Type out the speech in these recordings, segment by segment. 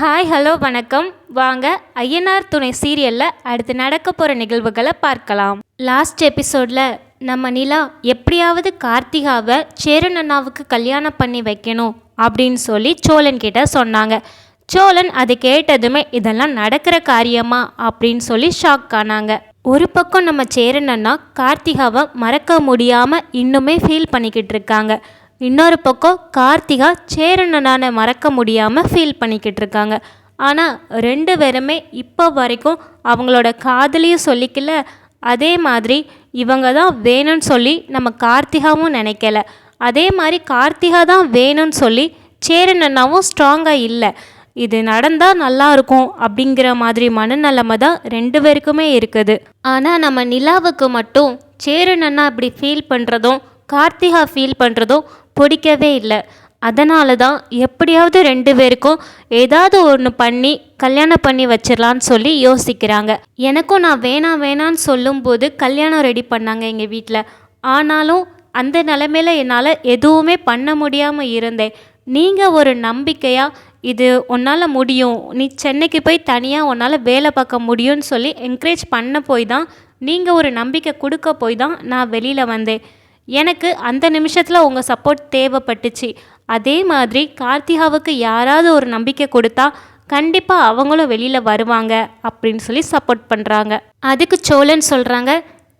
Hi hello வணக்கம். வாங்க ஐயனார் துணை சீரியலில் அடுத்து நடக்க போகிற நிகழ்வுகளை பார்க்கலாம். லாஸ்ட் எபிசோடில் நம்ம நிலா எப்படியாவது கார்த்திகாவை சேரன் அண்ணாவுக்கு கல்யாணம் பண்ணி வைக்கணும் அப்படின்னு சொல்லி சோழன் கிட்ட சொன்னாங்க. சோழன் அதை கேட்டதுமே இதெல்லாம் நடக்கிற காரியமா? அப்படின்னு சொல்லி ஷாக் ஆனாங்க. ஒரு பக்கம் நம்ம சேரன் அண்ணா கார்த்திகாவை மறக்க முடியாமல் இன்னுமே ஃபீல் பண்ணிக்கிட்டு இருக்காங்க. இன்னொரு பக்கம் கார்த்திகா சேரனனான மறக்க முடியாமல் ஃபீல் பண்ணிக்கிட்டு இருக்காங்க. ஆனால் ரெண்டு பேருமே இப்போ வரைக்கும் அவங்களோட காதலியும் சொல்லிக்கல. அதே மாதிரி இவங்க தான் வேணும்னு சொல்லி நம்ம கார்த்திகாவும் நினைக்கல. அதே மாதிரி கார்த்திகா தான் வேணும்னு சொல்லி சேரன் அண்ணாவும் ஸ்ட்ராங்காக இல்லை. இது நடந்தால் நல்லா இருக்கும் அப்படிங்கிற மாதிரி மனநிலைமை தான் ரெண்டு பேருக்குமே இருக்குது. ஆனால் நம்ம நிலாவுக்கு மட்டும் சேரன் அண்ணா இப்படி ஃபீல் பண்ணுறதும் கார்த்திகா ஃபீல் பண்ணுறதும் பிடிக்கவே இல்லை. அதனால தான் எப்படியாவது ரெண்டு பேருக்கும் ஏதாவது ஒன்று பண்ணி கல்யாணம் பண்ணி வச்சிடலான்னு சொல்லி யோசிக்கிறாங்க. எனக்கும் நான் வேணாம் வேணான்னு சொல்லும்போது கல்யாணம் ரெடி பண்ணாங்க எங்கள் வீட்டில் ஆனாலும் அந்த நிலமையில என்னால் எதுவுமே பண்ண முடியாமல் இருந்தேன். நீங்கள் ஒரு நம்பிக்கையாக இது உன்னால் முடியும். நீ சென்னைக்கு போய் தனியாக உன்னால் வேலை பார்க்க முடியும்னு சொல்லி என்கரேஜ் பண்ண போய் தான் நீங்கள் ஒரு நம்பிக்கை கொடுக்க போய் தான் நான் வெளியில் வந்தேன். எனக்கு அந்த நிமிஷத்தில் உங்கள் சப்போர்ட் தேவைப்பட்டுச்சு. அதே மாதிரி கார்த்திகாவுக்கு யாராவது ஒரு நம்பிக்கை கொடுத்தா கண்டிப்பாக அவங்களும் வெளியில் வருவாங்க அப்படின்னு சொல்லி சப்போர்ட் பண்ணுறாங்க அதுக்கு சோழன் சொல்கிறாங்க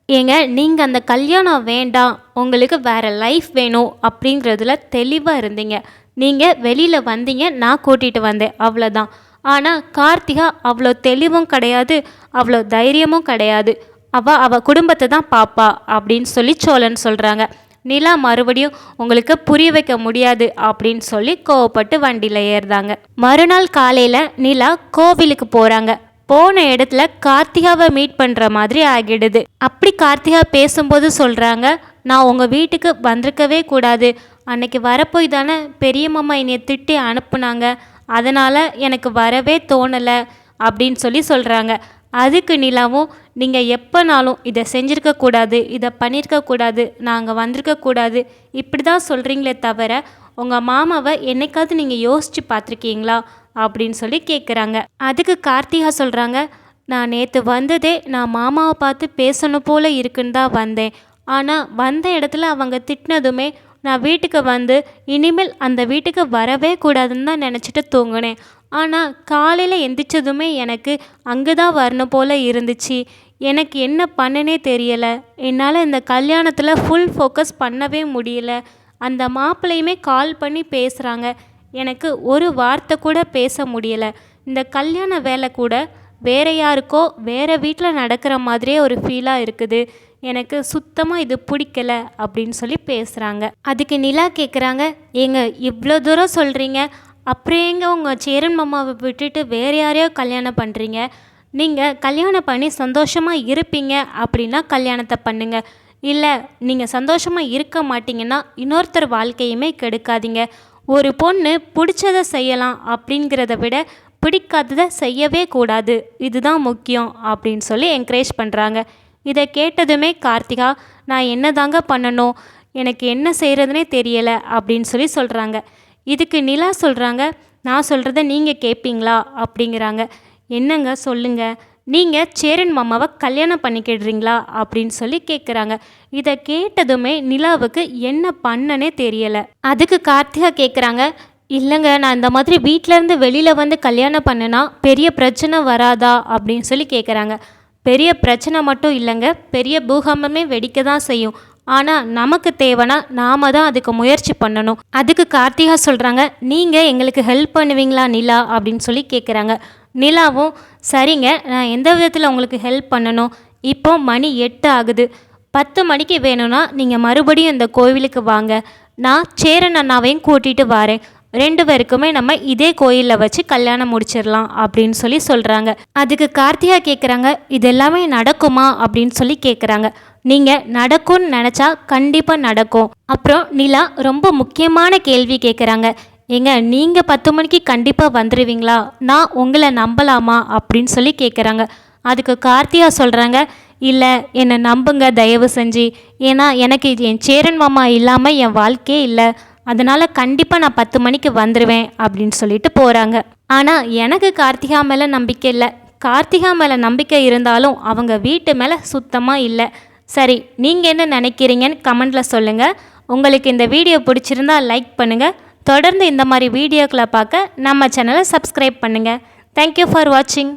ஏங்க நீங்கள் அந்த கல்யாணம் வேண்டாம். உங்களுக்கு வேறு லைஃப் வேணும். அப்படிங்கிறதுல தெளிவாக இருந்தீங்க. நீங்கள் வெளியில் வந்தீங்க நான் கூட்டிகிட்டு வந்தேன் அவ்வளோதான் ஆனால் கார்த்திகா அவ்வளோ தெளிவும் கிடையாது அவ்வளோ தைரியமும் கிடையாது. அவள் அவள் குடும்பத்தை தான் பாப்பா அப்படின்னு சொல்லி சோழன் சொல்கிறாங்க நிலா மறுபடியும் உங்களுக்கு புரிய வைக்க முடியாது அப்படின்னு சொல்லி கோவப்பட்டு வண்டியில் ஏறுறாங்க. மறுநாள் காலையில் நிலா கோவிலுக்கு போகிறாங்க போன இடத்துல கார்த்திகாவை மீட் பண்ணுற மாதிரி ஆகிடுது. அப்படி கார்த்திகா பேசும்போது சொல்கிறாங்க நான் உங்கள் வீட்டுக்கு வந்திருக்கவே கூடாது. அன்னைக்கு வரப்போய் தானே பெரிய மாமா என்னை திட்டி அனுப்புனாங்க. அதனால் எனக்கு வரவே தோணலை. அப்படின்னு சொல்லி சொல்கிறாங்க அதுக்கு நிலாவும் நீங்கள் எப்போனாலும் இதை செஞ்சுருக்கக்கூடாது இதை பண்ணியிருக்கக்கூடாது நாங்கள் வந்திருக்கக்கூடாது இப்படி தான் சொல்கிறீங்களே தவிர உங்கள் மாமாவை என்னைக்காவது நீங்கள் யோசித்து பார்த்துருக்கீங்களா? அப்படின்னு சொல்லி கேட்குறாங்க அதுக்கு கார்த்திகா சொல்கிறாங்க நான் நேற்று வந்ததே நான் மாமாவை பார்த்து பேசணும் போல் இருக்குன்னு தான் வந்தேன். ஆனால் வந்த இடத்துல அவங்க திட்டினதுமே நான் வீட்டுக்கு வந்து இனிமேல் அந்த வீட்டுக்கு வரவே கூடாதுன்னு தான் நினச்சிட்டு தூங்கினேன். ஆனால் காலையில் எந்திரிச்சதுமே எனக்கு அங்கே தான் வரணும் போல் இருந்துச்சு. எனக்கு என்ன பண்ணனே தெரியலை. என்னால் இந்த கல்யாணத்தில் ஃபுல் ஃபோக்கஸ் பண்ணவே முடியல. அந்த மாப்பிள்ளையுமே கால் பண்ணி பேசுகிறாங்க எனக்கு ஒரு வார்த்தை கூட பேச முடியலை. இந்த கல்யாண வேலை கூட வேறு யாருக்கோ வேறு வீட்டில் நடக்கிற மாதிரியே ஒரு ஃபீலாக இருக்குது. எனக்கு சுத்தமாக இது பிடிக்கல அப்படின்னு சொல்லி பேசுகிறாங்க அதுக்கு நிலா கேட்குறாங்க ஏங்க இவ்வளோ தூரம் சொல்கிறீங்க அப்புறம் எங்கே உங்கள் சேரன் மாமாவை விட்டுட்டு வேறு யாரையோ கல்யாணம் பண்ணுறீங்க நீங்கள் கல்யாணம் பண்ணி சந்தோஷமாக இருப்பீங்க அப்படின்னா கல்யாணத்தை பண்ணுங்கள் இல்லை நீங்கள் சந்தோஷமாக இருக்க மாட்டீங்கன்னா இன்னொருத்தர் வாழ்க்கையுமே கெடுக்காதீங்க. ஒரு பொண்ணு பிடிச்சதை செய்யலாம் அப்படிங்கிறத விட பிடிக்காததை செய்யவே கூடாது. இதுதான் முக்கியம் அப்படின்னு சொல்லி என்கரேஜ் பண்ணுறாங்க இதை கேட்டதுமே கார்த்திகா நான் என்ன தாங்க பண்ணணும்? எனக்கு என்ன செய்கிறதுனே தெரியலை அப்படின்னு சொல்லி சொல்கிறாங்க இதுக்கு நிலா சொல்கிறாங்க நான் சொல்கிறத நீங்கள் கேட்பீங்களா அப்படிங்கிறாங்க. என்னங்க சொல்லுங்கள் நீங்கள் சேரன் மாமாவை கல்யாணம் பண்ணிக்கிடுறீங்களா? அப்படின்னு சொல்லி கேட்குறாங்க இதை கேட்டதுமே நிலாவுக்கு என்ன பண்ணனே தெரியலை. அதுக்கு கார்த்திகா கேட்குறாங்க இல்லைங்க நான் இந்த மாதிரி வீட்டிலேருந்து வெளியில் வந்து கல்யாணம் பண்ணனா பெரிய பிரச்சனை வராதா? அப்படின்னு சொல்லி கேட்குறாங்க பெரிய பிரச்சனை மட்டும் இல்லைங்க பெரிய பூகம்பமே வெடிக்க தான் செய்யும். ஆனால் நமக்கு தேவைன்னா நாம தான் அதுக்கு முயற்சி பண்ணணும். அதுக்கு கார்த்திகா சொல்கிறாங்க நீங்கள் எங்களுக்கு ஹெல்ப் பண்ணுவீங்களா நிலா? அப்படின்னு சொல்லி கேட்குறாங்க நிலாவும் சரிங்க நான் எந்த விதத்தில் உங்களுக்கு ஹெல்ப் பண்ணணும்? இப்போ மணி எட்டு ஆகுது. பத்து மணிக்கு வேணும்னா நீங்கள் மறுபடியும் இந்த கோவிலுக்கு வாங்க. நான் சேரன் அண்ணாவையும் கூட்டிகிட்டு வரேன். ரெண்டு பேருக்குமே நம்ம இதே கோயிலில் வச்சு கல்யாணம் முடிச்சிடலாம் அப்படின்னு சொல்லி சொல்கிறாங்க அதுக்கு கார்த்திகா கேட்குறாங்க இது எல்லாமே நடக்குமா? அப்படின்னு சொல்லி கேட்குறாங்க நீங்கள் நடக்கும்னு நினச்சா கண்டிப்பாக நடக்கும். அப்புறம் நிலா ரொம்ப முக்கியமான கேள்வி கேட்குறாங்க ஏங்க நீங்கள் பத்து மணிக்கு கண்டிப்பாக வந்துடுவீங்களா நான் உங்களை நம்பலாமா? அப்படின்னு சொல்லி கேட்குறாங்க அதுக்கு கார்த்தியா சொல்கிறாங்க இல்லை என்னை நம்புங்க தயவு செஞ்சு. ஏன்னா எனக்கு இது என் சேரன் மாமா இல்லாமல் என் வாழ்க்கையே இல்லை. அதனால் கண்டிப்பாக நான் பத்து மணிக்கு வந்துடுவேன் அப்படின்னு சொல்லிட்டு போகிறாங்க ஆனால் எனக்கு கார்த்திகா மேலே நம்பிக்கை இல்லை. கார்த்திகா மேலே நம்பிக்கை இருந்தாலும் அவங்க வீட்டு மேலே சுத்தமாக இல்லை. சரி நீங்கள் என்ன நினைக்கிறீங்கன்னு கமெண்டில் சொல்லுங்கள் உங்களுக்கு இந்த வீடியோ பிடிச்சிருந்தா லைக் பண்ணுங்கள் தொடர்ந்து இந்த மாதிரி வீடியோக்களை பார்க்க நம்ம சேனலை சப்ஸ்கிரைப் பண்ணுங்கள் தேங்க்யூ ஃபார் வாட்சிங்